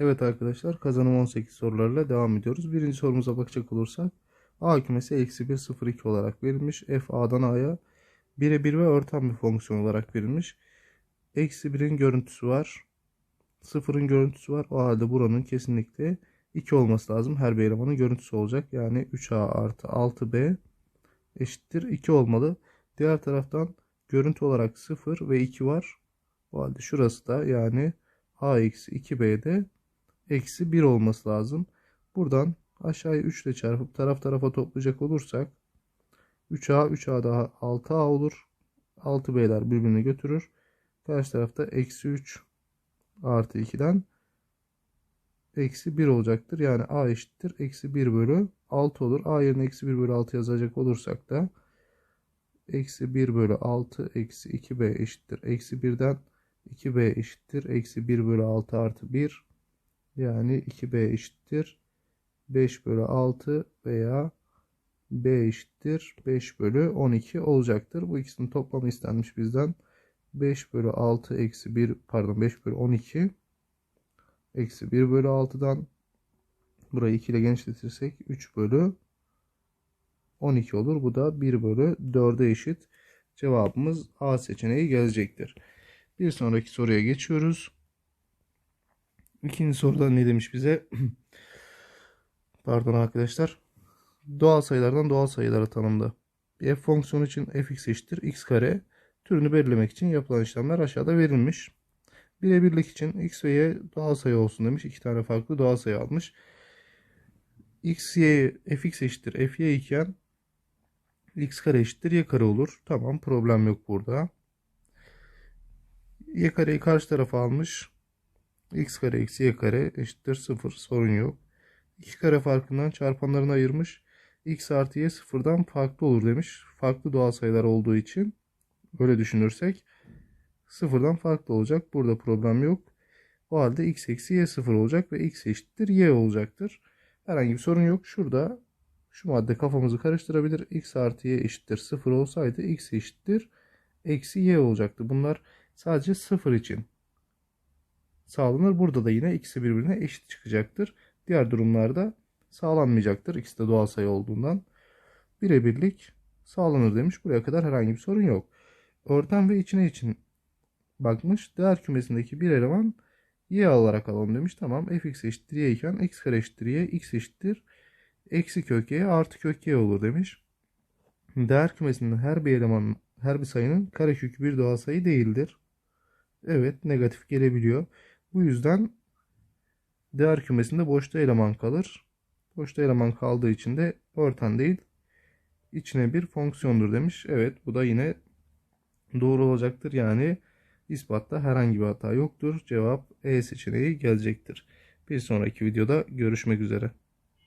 Evet arkadaşlar kazanım 18 sorularla devam ediyoruz. Birinci sorumuza bakacak olursak A kümesi eksi 1 0 2 olarak verilmiş. F A'dan A'ya birebir ve örten bir fonksiyon olarak verilmiş. Eksi 1'in görüntüsü var. 0'ın görüntüsü var. O halde buranın kesinlikle 2 olması lazım. Her bir elemanın görüntüsü olacak. Yani 3A artı 6B eşittir 2 olmalı. Diğer taraftan görüntü olarak 0 ve 2 var. O halde şurası da yani A eksi 2B'de eksi 1 olması lazım. Buradan aşağıya 3 ile çarpıp taraf tarafa toplayacak olursak 3A 3A daha 6A olur. 6B'ler birbirini götürür. Karşı tarafta eksi 3 artı 2'den eksi 1 olacaktır. Yani A eşittir. Eksi 1 bölü 6 olur. A yerine eksi 1 bölü 6 yazacak olursak da eksi 1 bölü 6 eksi 2B eşittir. Eksi 1'den 2B eşittir. Eksi 1 bölü 6 artı 1 yani 2B eşittir. 5 bölü 6 veya B eşittir. 5 bölü 12 olacaktır. Bu ikisinin toplamı istenmiş bizden. 5 bölü 6 eksi 1 pardon 5 bölü 12 eksi 1 bölü 6'dan burayı 2 ile genişletirsek 3 bölü 12 olur. Bu da 1 bölü 4'e eşit. Cevabımız A seçeneği gelecektir. Bir sonraki soruya geçiyoruz. İkinci soruda ne demiş bize? Pardon arkadaşlar. Doğal sayılardan doğal sayılara tanımda. F fonksiyonu için fx eşittir x kare. Türünü belirlemek için yapılan işlemler aşağıda verilmiş. Birebirlik için x ve y doğal sayı olsun demiş. İki tane farklı doğal sayı almış. x, y, fx eşittir fy iken x kare eşittir y kare olur. Tamam problem yok burada. y kareyi karşı tarafa almış. X kare eksi y kare eşittir 0 sorun yok. İki kare farkından çarpanlarını ayırmış. x artı y sıfırdan farklı olur demiş. Farklı doğal sayılar olduğu için böyle düşünürsek sıfırdan farklı olacak. Burada problem yok. O halde x eksi y sıfır olacak ve x eşittir y olacaktır. Herhangi bir sorun yok. Şurada şu madde kafamızı karıştırabilir. x artı y eşittir 0 olsaydı x eşittir eksi y olacaktı. Bunlar sadece 0 için sağlanır. Burada da yine ikisi birbirine eşit çıkacaktır. Diğer durumlarda sağlanmayacaktır. İkisi de doğal sayı olduğundan. Birebirlik sağlanır demiş. Buraya kadar herhangi bir sorun yok. Örten ve içine için bakmış. Değer kümesindeki bir eleman y alarak alalım demiş. Tamam fx eşittir y iken x kare eşittir y x eşittir eksi kök y artı kök y olur demiş. Değer kümesinin her bir elemanın her bir sayının karekökü bir doğal sayı değildir. Evet negatif gelebiliyor. Bu yüzden değer kümesinde boşta eleman kalır. Boşta eleman kaldığı için de örten değil içine bir fonksiyondur demiş. Evet bu da yine doğru olacaktır. Yani ispatta herhangi bir hata yoktur. Cevap E seçeneği gelecektir. Bir sonraki videoda görüşmek üzere.